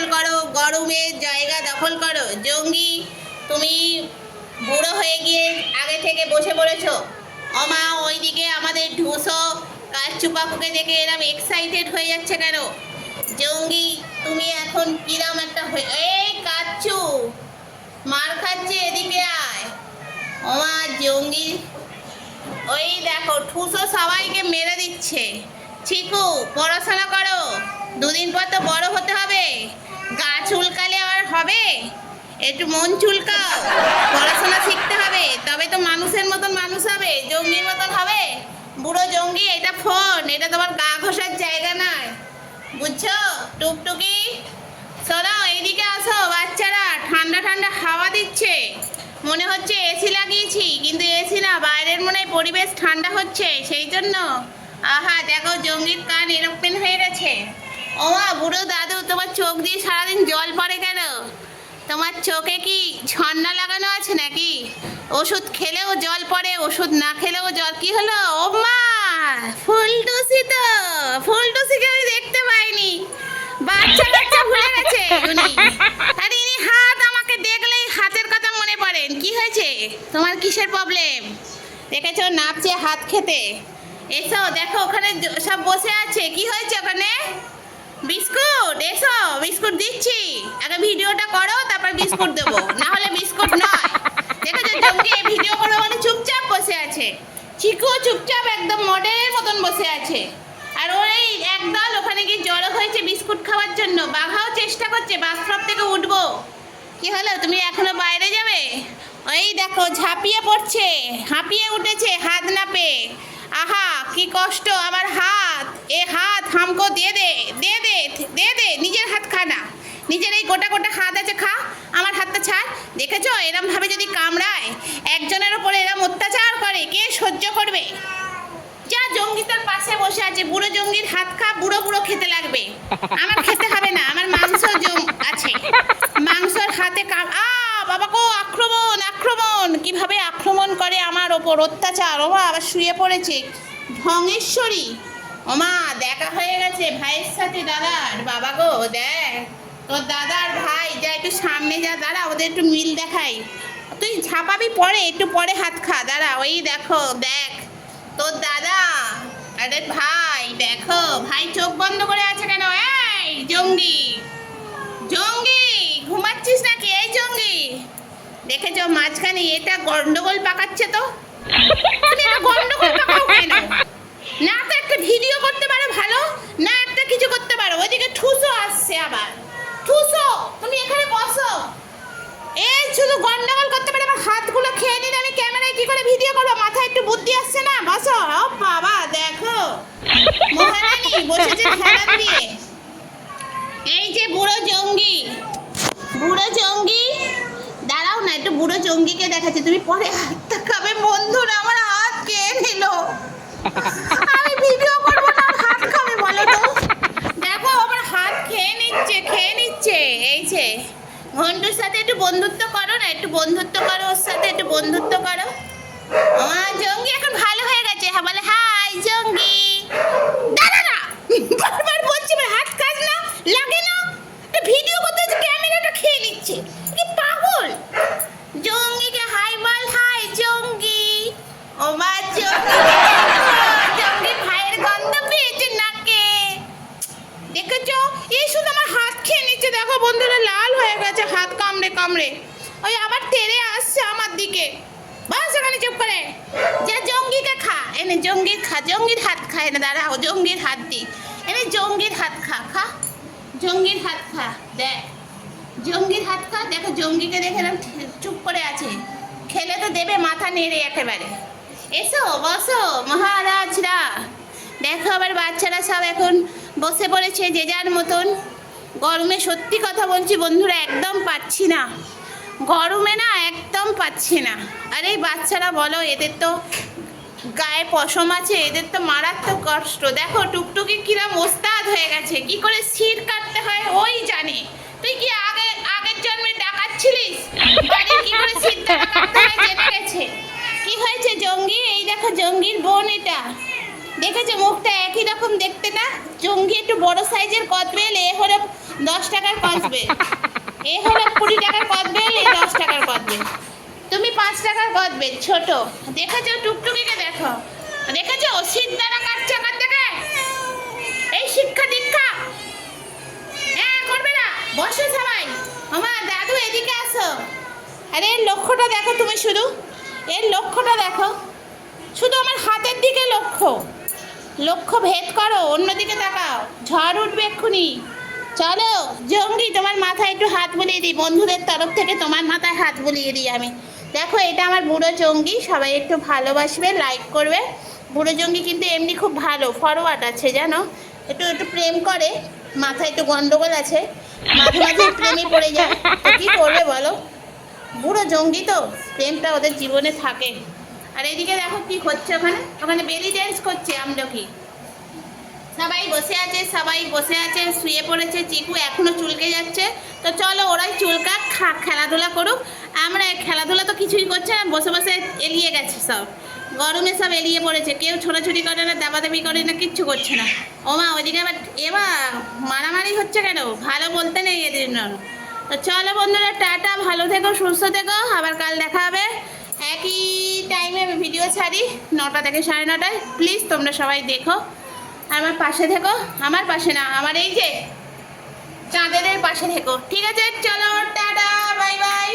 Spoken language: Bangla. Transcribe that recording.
দখল করো গরমের জায়গা দখল করো। জঙ্গি, তুমি বুড়ো হয়ে গিয়ে আগে থেকে বসে পড়েছো। অমা ওইদিকে আমাদের ঢুসো কাচুপাকুকে দেখে এরম এক্সাইটেড হয়ে যাচ্ছে কেন? জঙ্গি, তুমি এখন কিরাম একটা হয়ে এই কাচ্চু, মার খাচ্ছে এদিকে আয়। ওমা, জঙ্গি, ওই দেখো ঠুসো সবাইকে মেরে দিচ্ছে। চিকু পড়াশোনা করো। দুদিন পর তো বড় হতে হবে। গা চুলকালে আর হবে? একটু মন চুলকাও। পড়াশোনা শিখতে হবে। তবে তো মানুষের মতন মানুষ হবে, জঙ্গির মতন হবে। বুড়ো জঙ্গি, এটা ফোন, এটা তোমার গা ঘষার জায়গা নয়। বুঝছ? টুকটুকি? শোনো, এইদিকে আসো, বাচ্চারা। ঠান্ডা ঠান্ডা হাওয়া দিচ্ছে। মনে হচ্ছে এসি লাগিয়েছি, কিন্তু এসি না, বাইরের মনে পরিবেশ ঠান্ডা হচ্ছে, সেই জন্য। আহা, দেখো, জঙ্গির কান এরোপ্লেন হয়ে গেছে। ওমা, বুড়ো দাদু, তোমার চোখ দিয়ে সারাদিন জল পড়ে কেন? তোমার চোখে কি ঝর্ণা লাগানো আছে নাকি? ওষুধ খেলেও জল পড়ে, ওষুধ না খেলেও জল কি হলো? ও মা ফুলটুসি তো ফুলটুসিকে আমি দেখতে পাইনি। বাচ্চা বাচ্চা ভুলে গেছে উনি। আরে, ইনি হাত আমাকে দেখলেই হাতের কথা মনে পড়েন কি হয়েছে? তোমার কিসের প্রবলেম দেখেছ, নাপছে হাত খেতে। এসো, দেখো, ওখানে সব বসে আছে। কি হয়েছে ওখানে? এসো বিস্কুট দিচ্ছি। আগে ভিডিওটা করো, তারপর বিস্কুট দেবো। না হলে বিস্কুট নয়। দেখেছ জঙ্গি ভিডিও করো মানে চুপচাপ বসে আছে। চিকু চুপচাপ একদম মডেলের মতন বসে আছে। আর ওই একদল ওখানে গিয়ে জড়ো হয়েছে বিস্কুট খাওয়ার জন্য। বাঘাও চেষ্টা করছে, বাথরুম থেকে উঠবো। কি হলো, তুমি এখনও বাইরে যাবে? ওই দেখো, ঝাঁপিয়ে পড়ছে, হাঁপিয়ে উঠেছে, হাত না পেয়ে আহা, কি কষ্ট, আমার হাত। এ হাত হামকো দিয়ে দে দে দে দে দে, নিজের হাত খা না। নিজের এই গোটা গোটা হাত আছে, খা, আমার হাতটা ছাড়। দেখেছ, এরম ভাবে যদি কামড়ায়, একজনের ওপরে এরম অত্যাচার করে, কে সহ্য করবে? যা জঙ্গি তার পাশে বসে আছে, বুড়ো জঙ্গির হাত খা, বুড়ো বুড়ো খেতে লাগবে। আমার খেতে হবে না, আমার মাংস জম আছে মাংসর হাতে কাম আ বাবা গো আক্রমণ আক্রমণ কীভাবে আক্রমণ করে আমার ওপর অত্যাচার, ওমা আবার শুয়ে পড়েছে। ভঙেশ্বরী ওমা দেখা হয়ে গেছে ভাইয়ের সাথে দাদার। বাবা গো, দেখ, তোর দাদার ভাই, যা একটু সামনে যা, দাঁড়া, ওদের একটু মিল দেখাই। তুই ঝাঁপাবি পরে, একটু পরে হাত খা, দাঁড়া, ওই দেখো, দেখ, তোর দাদা আরে ভাই, দেখো, ভাই চোখ বন্ধ করে আছে কেন? এই, জঙ্গি জঙ্গি, ঘুমাচ্ছিস নাকি? এই জঙ্গি, দেখেছ মাঝখানে এটা গন্ডগোল পাকাচ্ছে তো? হাতগুলো খেয়ে নিন আমি ক্যামেরায় কি করে ভিডিও করব? মাথায় একটু বুদ্ধি আসছে না? বসো। দেখো। এই যে বুড়ো জঙ্গি বুড়ো জঙ্গি। বুড়ো জঙ্গিকে দেখাচ্ছি, তুমি পরে হাতটা খাবে। বন্ধুরা, আমার হাত কে নিল? আমি ভিডিও করব হাত খাবে বলো তো। দেখো আমার হাত খেয়ে নিচ্ছে খেয়ে নিচ্ছে। এই যে, ঘন্টুর সাথে একটু বন্ধুত্ব করো না, একটু বন্ধুত্ব করো, ওর সাথে একটু বন্ধুত্ব করো। আমার জঙ্গি এখন ভালো হয়ে গেছে। হ্যাঁ বলে, হাই, জঙ্গি দাঁড়া না বারবার বলছি আমার হাত কাজ না লাগে না একটা ভিডিও করতে হচ্ছে ক্যামেরাটা খেয়ে নিচ্ছে কি পাগল জঙ্গিকে হাই বল হাই জঙ্গি ও মা জঙ্গি জঙ্গি ভাইয়ের গন্ধ পেয়েছে নাকে দেখেছ এই শুধু আমার হাত খেয়ে নিচ্ছে দেখো বন্ধুরা লাল হয়ে গেছে হাত কামড়ে কামড়ে ওই আবার তেড়ে আসছে আমার দিকে বাস এখানে চুপ করে। যে জঙ্গিকে খা। এনে জঙ্গির খা। জঙ্গির হাত খা। এনে দাঁড়াও, জঙ্গির হাত দি। এনে জঙ্গির হাত খা। খা। জঙ্গির হাত খা। দেখ। জঙ্গির হাত খা। দেখো জঙ্গিকে দেখে চুপ করে আছে। খেলে তো দেবে মাথা নেড়ে একেবারে। এসো, বসো, মহারাজরা। দেখো আবার বাচ্চারা সব এখন বসে পড়েছে যে যার মতন। গরমে সত্যি কথা বলছি বন্ধুরা, একদম পাচ্ছি না। গরমে না একদম পাচ্ছি না। আরে এই বাচ্চারা বলো, এদের তো গায়ে পশম আছে, এদের তো মারাত্মক কষ্ট। দেখো, টুকটুকি কিরম ওস্তাদ হয়ে গেছে, কি করে সিট কাটতে হয় ওই জানে। তুই কি আগে, আগের জন্মে ডাকাচ্ছিলিস? কি করে সিট কাটতে হয় জেনে গেছে। কি হয়েছে জঙ্গি? এই দেখো জঙ্গির বোন এটা। দেখে দেখেছ, মুখটা একই রকম দেখতে না? জঙ্গি একটু বড় সাইজের কদবেল, এ হলো দশ টাকার কদবেল। এ হলো কুড়ি টাকার কদবেল এ দশ টাকার কদবেল তুমি পাঁচ টাকার কদবেল ছোট। দেখেছ? টুকটুকিকে দেখো। দেখেছ? সিদ্ধারা কাটছে কার থেকে। এই শিক্ষা দীক্ষা। হ্যাঁ করবে না। বসো সবাই। আমার দাদু এদিকে আসো। আরে, এর লক্ষ্যটা দেখো তুমি শুধু। এর লক্ষ্যটা দেখো। শুধু আমার হাতের দিকে লক্ষ্য। লক্ষ্য ভেদ করো, অন্যদিকে তাকাও। ঝড় উঠবে এক্ষুনি। চলো, জঙ্গি, তোমার মাথায় একটু হাত বুলিয়ে দিই। বন্ধুদের তরফ থেকে তোমার মাথায় হাত বুলিয়ে দিই আমি। দেখো, এটা আমার বুড়ো জঙ্গি, সবাই একটু ভালোবাসবে লাইক করবে। বুড়ো জঙ্গি কিন্তু এমনি খুব ভালো ফরওয়ার্ড আছে, জানো? একটু একটু প্রেম করে, মাথায় একটু গন্ডগোল আছে, মাঝে মাঝে প্রেমে পড়ে যায়। কী করবে বলো? বুড়ো জঙ্গি তো, প্রেমটা ওদের জীবনে থাকে। আর এদিকে দেখো কি হচ্ছে ওখানে? ওখানে বেলি ড্যান্স করছে আমলকি। সবাই বসে আছে, সবাই বসে আছে, শুয়ে পড়েছে, চিকু এখনও চুলকে যাচ্ছে। তো চলো ওরাই চুলকা খা, খেলাধুলা করুক। আমরা খেলাধুলা তো কিছুই করছে না, বসে বসে এলিয়ে গেছে সব। গরমে সব এলিয়ে পড়েছে, কেউ ছোটাছুটি করে না, দাবাদাবি করে না, কিচ্ছু করছে না। ও মা, ওইদিকে আবার এবার মারামারি হচ্ছে কেন? ভালো বলতে নেই এদিন তো চলো বন্ধুরা, টাটা, ভালো থেকো, সুস্থ থেকো, আবার কাল দেখা হবে। একই টাইমে ভিডিও ছাড়ি, নটা থেকে সাড়ে নটায়। প্লিজ তোমরা সবাই দেখো। আমার পাশে থেকো, আমার পাশে না, আমার এই যে চাঁদেদের পাশে থেকো। ঠিক আছে, চলো, টাটা, বাই বাই।